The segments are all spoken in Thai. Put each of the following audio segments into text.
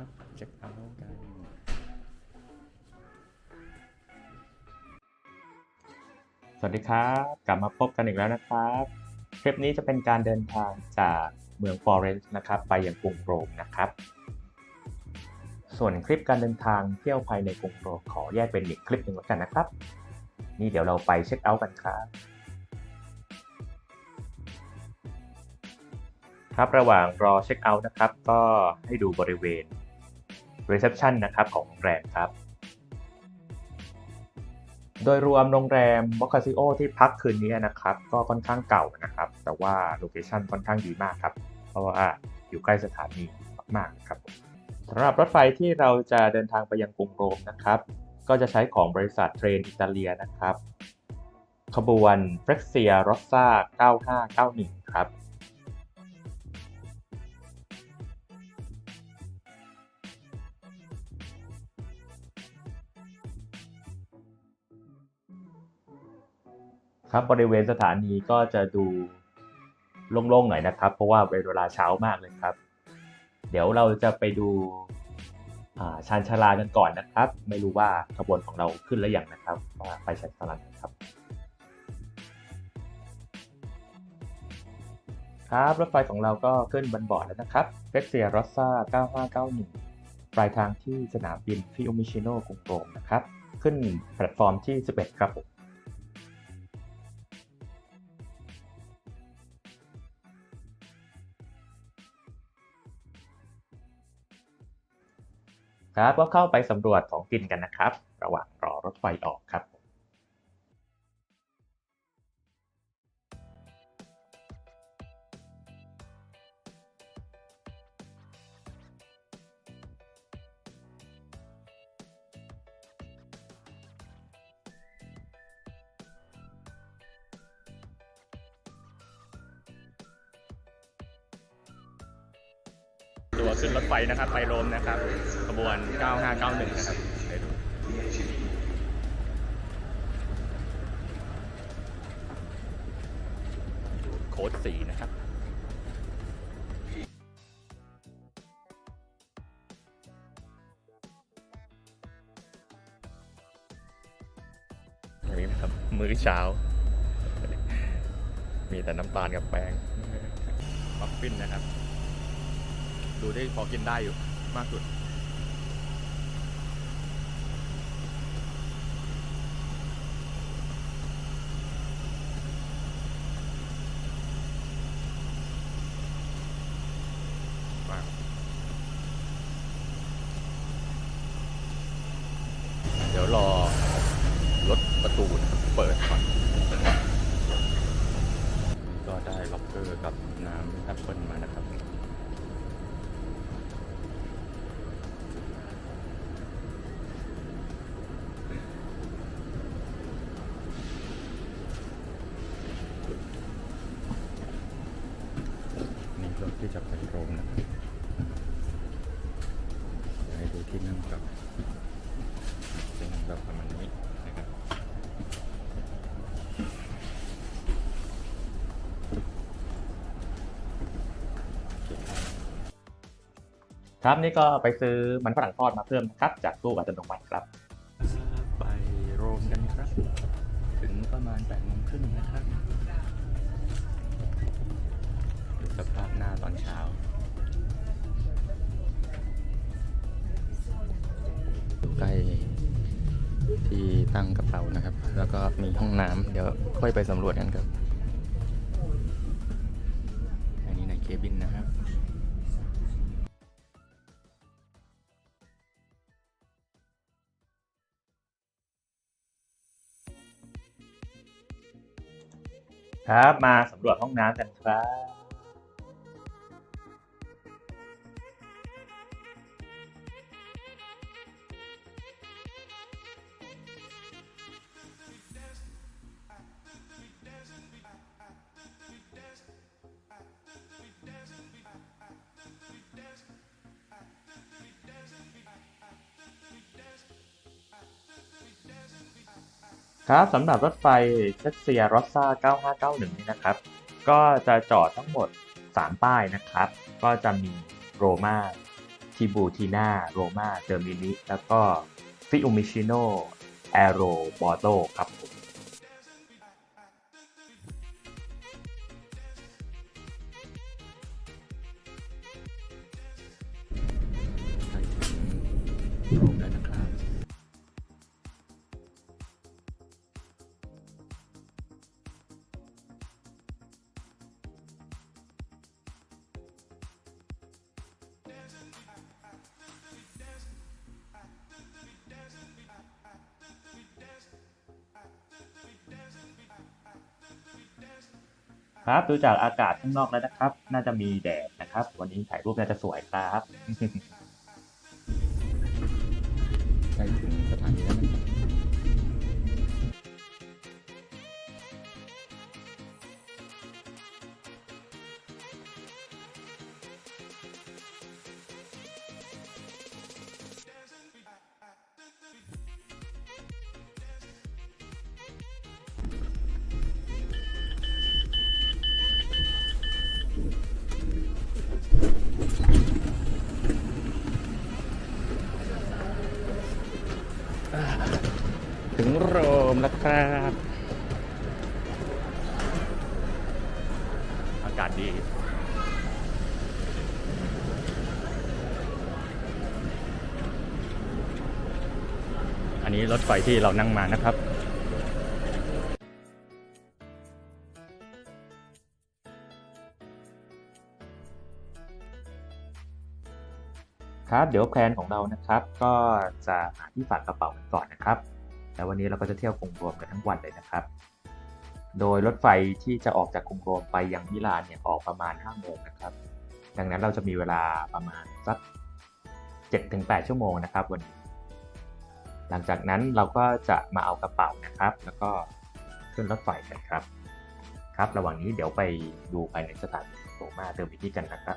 ครับเช็คเอากันสวัสดีครับกลับมาพบกันอีกแล้วนะครับทริปนี้จะเป็นการเดินทางจากเมืองฟลอเรนซ์นะครับ ไปยังกรุงโรมนะครับ ส่วนคลิปการเดินทางเที่ยวภายในกรุงโรมขอแยกเป็นอีกคลิปหนึ่งแล้วกันนะครับ นี่เดี๋ยวเราไปเช็คเอาท์กันครับครับระหว่างรอเช็คเอาท์นะครับ ก็ให้ดูบริเวณ reception นะครับของโรงแรมครับ โดยรวมโรงแรมบ o คาซิโอที่พักคืนนี้นะครับ ก็ค่อนข้างเก่านะครับ แต่ว่าโลเคชันค่อนข้างดีมากครับ เพราะว่าอยู่ใกล้สถานีมากๆนะครับสำหรับรถไฟที่เราจะเดินทางไปยังกรุงโรมนะครับ ก็จะใช้ของบริษัทเทรนอิตาเลียนะครับ ขบวน f r e x i a Rossa 9591 ครับ ครับบริเวณสถานีก็จะดูโล่งๆหน่อยนะครับ เพราะว่าเวลาเช้ามากเลยครับ เดี๋ยวเราจะไปดูชานชาลากันก่อนนะครับ ไม่รู้ว่าขบวนของเราขึ้นแล้วอย่างนะครับว่าไปชานชาลาครับ ครับรถไฟของเราก็ขึ้นบนบอร์ดแล้วนะครับเฟสเซียรอสซา9591 ปลายทางที่สนามบินฟิโอมิชิโนกรุงโรมนะครับ ขึ้นแพลตฟอร์มที่ 11 ครับผม ครับ ก็เข้าไปสำรวจของกินกันนะครับ ระหว่างรอรถไฟออกครับ ขึ้นรถไฟนะครับ ไปโรมนะครับขบวน 9591 นะครับไปดูโค้ดสีนะครับนนี้นะครับมื้อเช้า มีแต่น้ำตาลกับแป้งมัฟฟินนะครับ ดูได้พอกินได้อยู่มากสุดเดี๋ยวรอรถประตูเปิดก่อน ครับนี่ก็ไปซื้อมันฝรั่งทอดมาเพิ่มนะครับ จากตู้อัตโนมัติครับไปโรมกันครับ ถึงประมาณ8โมงครึ่งนะครับดูสภาพหน้าตอนเช้าใกล้ที่ตั้งกระเป๋านะครับ แล้วก็มีห้องน้ำเดี๋ยวค่อยไปสำรวจกันครับ อันนี้ในเคบินนะครั ครับ มาสำรวจห้องน้ำกันครับ ครับสำหรับรถไฟเซเซียรอสซา9591 นี่นะครับ ก็จะจอดทั้งหมด 3 ป้ายนะครับ ก็จะมีโรมาทิบูทีนาโรมาเจอร์มินิแล้วก็ฟิอุมิชิโนแอโรบอโตครับผมใกล้ถึงโรงแล้วนะ ครับครับ ดูจากอากาศข้างนอกแล้วนะครับ น่าจะมีแดดนะครับ วันนี้ถ่ายรูปน่าจะสวยครับ ใกล้ถึงสถานีแล้วนะครับ ถึงโรมแล้วครับ อากาศดีอันนี้รถไฟที่เรานั่งมานะครับ ครับ เดี๋ยวแพลนของเรานะครับ ก็จะหาที่ฝากกระเป๋ากันก่อนนะครับ แล้ววันนี้เราก็จะเที่ยวกรุงโรมกันทั้งวันเลยนะครับ โดยรถไฟที่จะออกจากกรุงโรมไปยังมิลานเนี่ยออกประมาณ5โมงนะครับ ดังนั้นเราจะมีเวลาประมาณสัก7-8 ชั่วโมงนะครับวันนี้ หลังจากนั้นเราก็จะมาเอากระเป๋านะครับ แล้วก็ขึ้นรถไฟกันครับ ครับ ระหว่างนี้เดี๋ยวไปดูภายในสถานีโรมาเทอร์มินีกันนะครับ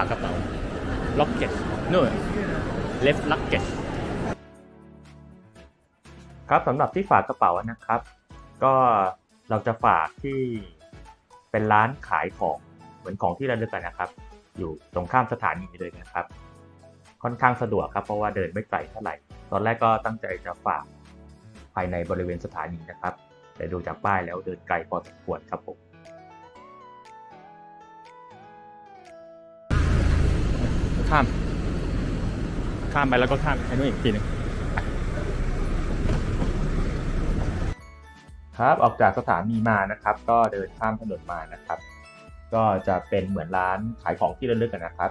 าที่ฝากกระเป๋าล็อกเก็ตนู่น left luggage ครับสำหรับที่ฝากกระเป๋านะครับ ก็เราจะฝากที่เป็นร้านขายของเหมือนของที่ระลึกกันนะครับ อยู่ตรงข้ามสถานีเลยนะครับ ค่อนข้างสะดวกครับเพราะว่าเดินไม่ไกลเท่าไหร่ ตอนแรกก็ตั้งใจจะฝากภายในบริเวณสถานีนะครับ แต่ดูจากป้ายแล้วเดินไกลพอสมควรครับผม ข้าม ข้ามไปแล้วก็ข้ามไปนู่นอีกทีหนึงครับออกจากสถานีมานะครับ ก็เดินข้ามถนนมานะครับ ก็จะเป็นเหมือนร้านขายของที่ระลึกกันนะครับ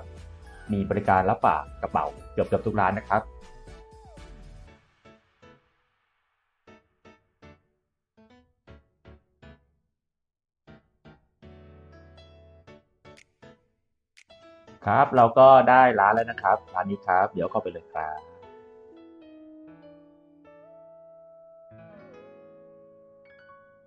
มีบริการรับฝากกระเป๋าเกือบเกือบทุกร้านนะครับ ครับ เราก็ได้ร้านแล้วนะครับร้านนี้ครับ เดี๋ยวเข้าไปเลยครับ